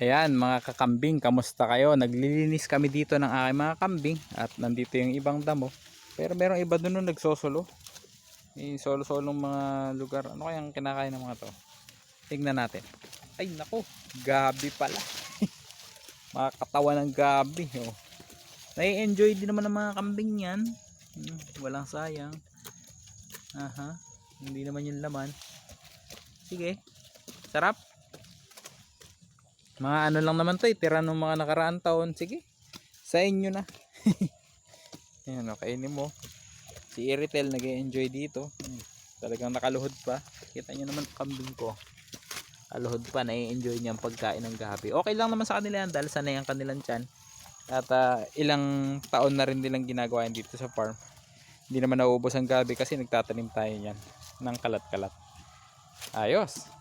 Ayan mga kakambing, kamusta kayo? Naglilinis kami dito ng aking mga kambing at nandito yung ibang damo. Pero merong iba doon nung nagsosolo. Yung solo-solong mga lugar. Ano kayang kinakain ng mga to? Tingnan natin. Ay nako, gabi pala. mga katawan ng gabi. Oh. Nai-enjoy din naman ng mga kambing yan. Hmm, walang sayang. Aha, hindi naman yung laman. Sige, sarap. Mga ano lang naman to eh, tira ng mga nakaraang taon. Sige, sa inyo na. Ayan, okay mo. Si Iritel nag enjoy dito. Talagang nakaluhod pa. Kita nyo naman kambing ko. Kaluhod pa, nai-enjoy niya ang pagkain ng gabi. Okay lang naman sa kanila yan dahil sanay ang kanilang tiyan. At ah, ilang taon na rin nilang ginagawa dito sa farm. Hindi naman nauubos ang gabi kasi nagtatanim tayo yan ng kalat-kalat. Ayos.